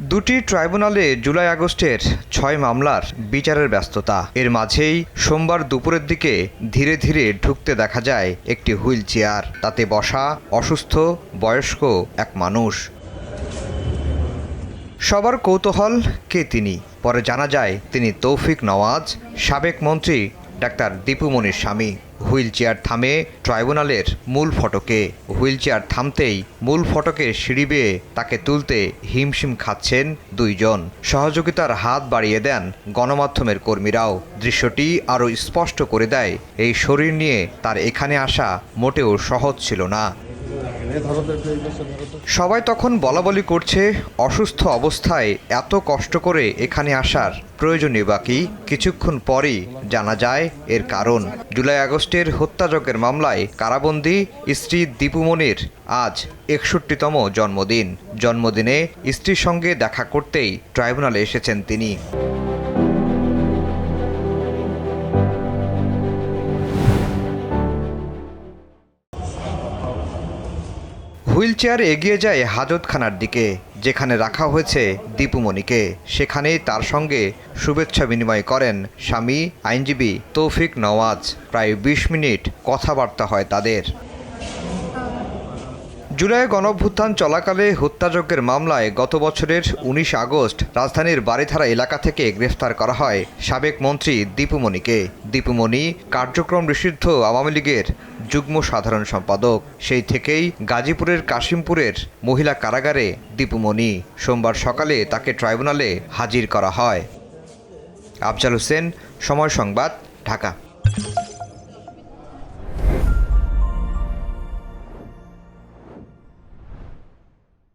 দুটি ট্রাইব্যুনালে জুলাই আগস্টের ছয় মামলার বিচারের ব্যস্ততা। এর মাঝেই সোমবার দুপুরের দিকে ধীরে ধীরে ঢুকতে দেখা যায় একটি হুইল চেয়ার। তাতে বসা অসুস্থ, বয়স্ক এক মানুষ। সবার কৌতূহল কে তিনি? পরে জানা যায় তিনি তৌফিক নওয়াজ, সাবেক মন্ত্রী ডাক্তার দীপুমণির স্বামী। হুইল চেয়ার থামে ট্রাইব্যুনালের মূল ফটকে। হুইল চেয়ার থামতেই মূল ফটকের সিঁড়ি বেয়ে তাকে তুলতে হিমশিম খাচ্ছেন দুইজন। সহযোগিতার হাত বাড়িয়ে দেন গণমাধ্যমের কর্মীরাও। দৃশ্যটি আরও স্পষ্ট করে দেয়, এই শরীর নিয়ে তার এখানে আসা মোটেও সহজ ছিল না। সবাই তখন বলাবলি করছে, অসুস্থ অবস্থায় এত কষ্ট করে এখানে আসার প্রয়োজনীয় বাকি। কিছুক্ষণ পরই জানা যায় এর কারণ। জুলাই আগস্টের হত্যাযজ্ঞের মামলায় কারাবন্দি স্ত্রী দীপুমণির আজ একষট্টিতম জন্মদিন। জন্মদিনে স্ত্রীর সঙ্গে দেখা করতেই ট্রাইব্যুনালে এসেছেন তিনি। হুইল চেয়ারে এগিয়ে যায় হাজতখানার দিকে, যেখানে রাখা হয়েছে দীপুমণিকে। সেখানেই তার সঙ্গে শুভেচ্ছা বিনিময় করেন স্বামী আইনজীবী তৌফিক নওয়াজ। প্রায় বিশ মিনিট কথাবার্তা হয় তাদের। জুলাই গণভ্যুত্থান চলাকালে হত্যাযজ্ঞের মামলায় গত বছরের উনিশ আগস্ট রাজধানীর বারিধারা এলাকা থেকে গ্রেফতার করা হয় সাবেক মন্ত্রী দীপুমণিকে দীপুমণি কার্যক্রম নিষিদ্ধ আওয়ামী লীগের যুগ্ম সাধারণ সম্পাদক। সেই থেকেই গাজীপুরের কাশিমপুরের মহিলা কারাগারে দীপুমণি সোমবার সকালে তাকে ট্রাইব্যুনালে হাজির করা হয়। আফজাল হোসেন, সময় সংবাদ, ঢাকা।